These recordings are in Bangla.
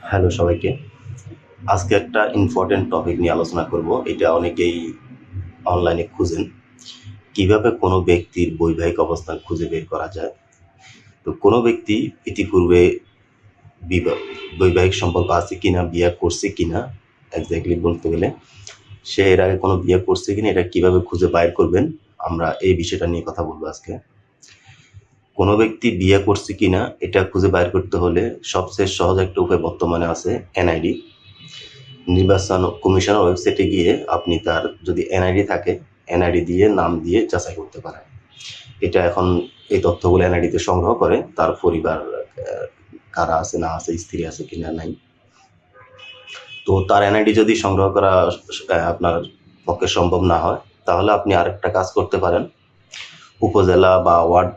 হ্যালো সবাইকে। আজকে একটা ইম্পর্টেন্ট টপিক নিয়ে আলোচনা করব। এটা অনেকেই অনলাইনে খুঁজেন। কীভাবে কোনো ব্যক্তির বৈবাহিক অবস্থান খুঁজে বের করা যায়? তো কোনো ব্যক্তি ইতিপূর্বে বিবাহ বৈবাহিক সম্পর্ক আছে কিনা, বিয়ে করছে কিনা এক্স্যাক্টলি বলতে গেলে, সে এর আগে কোনো বিয়ে করছে কিনা, এটা কীভাবে খুঁজে বাইর করবেন, আমরা এই বিষয়টা নিয়ে কথা বলব আজকে। কোনো ব্যক্তি বিয়ে করছে কিনা এটা খুঁজে বাইর করতে হলে সবচেয়ে সহজ একটা উপায় বর্তমানে আছে এনআইডি। নির্বাচন কমিশনের ওয়েবসাইটে গিয়ে আপনি তার যদি এনআইডি থাকে, এনআইডি দিয়ে নাম দিয়ে যাচাই করতে পারেন। এটা এখন এই তথ্যগুলো এনআইডিতে সংগ্রহ করে তার পরিবার কারা আছে, না আছে, স্ত্রী আছে কিনা নাই। তো তার এনআইডি যদি সংগ্রহ করা আপনার পক্ষে সম্ভব না হয়, তাহলে আপনি আরেকটা কাজ করতে পারেন। উপজেলা বা ওয়ার্ড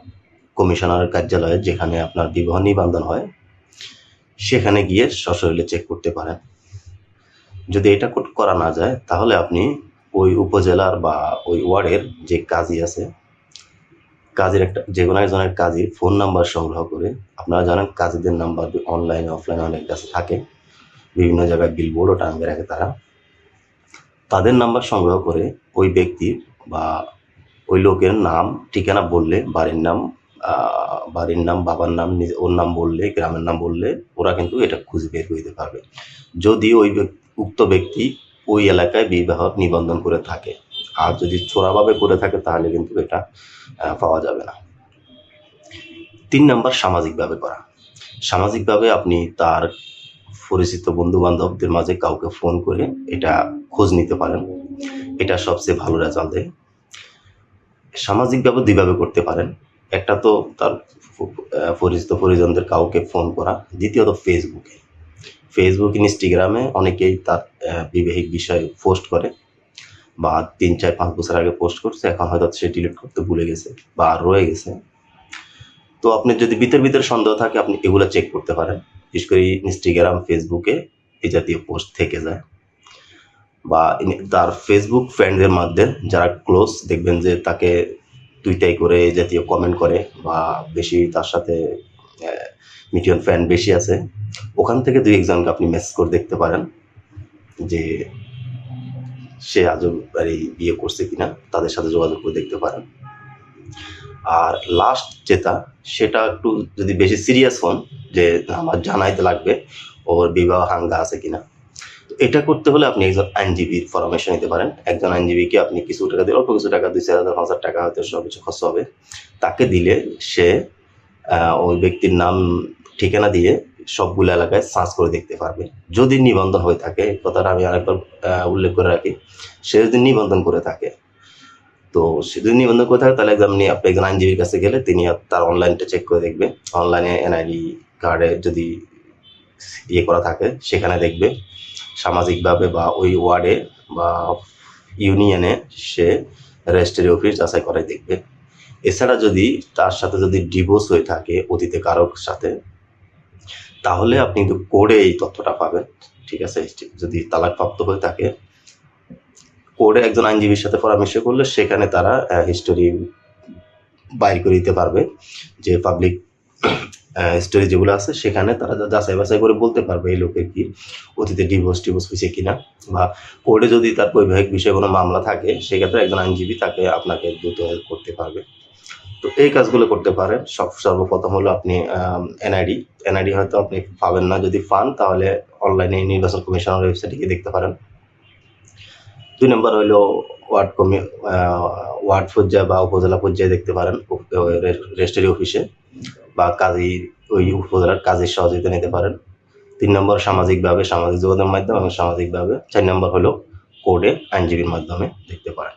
কমিশনারের কার্যালয়ে যেখানে আপনার বিবাহ নিবন্ধন হয়, সেখানে গিয়ে সশরীরে চেক করতে পারেন। যদি এটা কর- না যায়, তাহলে আপনি ওই উপজেলার বা ওই ওয়ার্ডের যে কাজী আছে, কাজের একটা যে কোনো একজনের কাজীর ফোন নাম্বার সংগ্রহ করে, আপনারা জানেন কাজীদের নাম্বার অনলাইনে, অফলাইনে অনেক কাছে থাকে। বিভিন্ন জায়গায় বিলবোর্ডও টাঙিয়ে রাখে তারা। তাদের নাম্বার সংগ্রহ করে ওই ব্যক্তির বা ওই লোকের নাম, ঠিকানা বললে বাড়ির নাম বাড়ির নাম, বাবার নাম ওর নাম বললে, গ্রামের নাম বললে ওরা কিন্তু এটা খুঁজে বের করে পারবে। যদি ওই উক্ত ব্যক্তি ওই এলাকায় বিবাহ নিবন্ধন করে থাকে, আর যদি চোরাভাবে করে থাকে, তাহলে কিন্তু এটা পাওয়া যাবে না। তিন নাম্বার, সামাজিকভাবে করা। সামাজিকভাবে আপনি তার পরিচিত বন্ধু বান্ধবদের মাঝে কাউকে ফোন করে এটা খোঁজ নিতে পারেন। এটা সবচেয়ে ভালো রেজাল্ট দেয়। সামাজিকভাবে দুইভাবে করতে পারেন। একটা তো তার পরিচিত পরিজনদের কাউকে ফোন করা, দ্বিতীয়ত ফেসবুকে ফেসবুক ইনস্টাগ্রামে অনেকেই তার বিবাহিক বিষয়ে পোস্ট করে বা তিন, চার, পাঁচ বছর আগে পোস্ট করছে, এখন হয়তো সে ডিলিট করতে ভুলে গেছে বা রয়ে গেছে। তো আপনি যদি ভিতর ভিতর সন্দেহ থাকে, আপনি এগুলো চেক করতে পারেন। বিশেষ করে ইনস্টাগ্রাম ফেসবুকে এই জাতীয় পোস্ট থেকে যায়। বা তার ফেসবুক ফ্রেন্ডদের মধ্যে যারা ক্লোজ দেখবেন যে তাকে টুইটাই করে এই জাতীয় কমেন্ট করে বা বেশি তার সাথে মিটিয়ন ফ্যান বেশি আছে। ওখান থেকে দুই একজনকে আপনি মেসেজ করে দেখতে পারেন যে সে আজও এই বিয়ে করছে কিনা, তাদের সাথে যোগাযোগ করে দেখতে পারেন। আর লাস্ট যেটা, সেটা একটু যদি বেশি সিরিয়াস হন যে আমার জানাইতে লাগবে ওর বিবাহ হাঙ্গা আছে কিনা। এটা করতে হলে আপনি একজন আইনজীবীর পরামর্শ নিতে পারেন। একজন আইনজীবীকে আপনি কিছু টাকা দিয়ে, অল্প কিছু টাকা দুই চার হাজার হাজার টাকা হয়তো সব কিছু খরচ হবে। তাকে দিলে সে ওই ব্যক্তির নাম, ঠিকানা দিয়ে সবগুলো এলাকায় সার্চ করে দেখতে পারবে। যদি নিবন্ধন হয়ে থাকে কথাটা আমি আরেকবার উল্লেখ করে রাখি, সে যদি নিবন্ধন করে থাকে, তো সে যদি নিবন্ধন করে থাকে, তাহলে আপনি আপনি একজন আইনজীবীর কাছে গেলে তিনি তার অনলাইনটা চেক করে দেখবে। অনলাইনে এনআইডি কার্ডে যদি ইয়ে করা থাকে, সেখানে দেখবে সামাজিকভাবে বা ওই ওয়ার্ডে বা ইউনিয়নে সে রেজিস্ট্রি অফিস যাচাই করে দেখবে। এছাড়া যদি তার সাথে যদি ডিভোর্স হয়ে থাকে অতীতে কারোর সাথে, তাহলে আপনি কিন্তু কোডে এই তথ্যটা পাবেন, ঠিক আছে? যদি তালাকপ্রাপ্ত হয়ে থাকে। কোডে একজন আইনজীবীর সাথে পরামর্শ করলে সেখানে তারা হিস্টোরি বাইর করে দিতে পারবে যে পাবলিক হিস্টোরি যেগুলো আছে, সেখানে তারা যাচাই বাছাই করে বলতে পারবে এই লোকের কি, অতীতে ডিভোর্স টিভোর্স হয়েছে কিনা। বা কোর্টে যদি তার বৈবাহিক বিষয়ে কোনো মামলা থাকে, সেক্ষেত্রে একজন আইনজীবী তাকে আপনাকে দ্রুত হেল্প করতে পারবে। তো এই কাজগুলো করতে পারেন। সব, সর্বপ্রথম হলো আপনি এনআইডি এনআইডি হয়তো আপনি পাবেন না। যদি পান, তাহলে অনলাইনে নির্বাচন কমিশনের ওয়েবসাইটে গিয়ে দেখতে পারেন। দুই নম্বর হলো ওয়ার্ড কমি ওয়ার্ড পর্যায়ে বা উপজেলা পর্যায়ে দেখতে পারেন রেজিস্ট্রি অফিসে। বা কাজী, ওই উপজেলার কাজের সহযোগিতা নিতে পারেন। তিন নম্বর সামাজিকভাবে সামাজিক যোগাযোগের মাধ্যমে এবং সামাজিকভাবে চার নম্বর হলো কোর্টে আইনজীবীর মাধ্যমে দেখতে পারেন।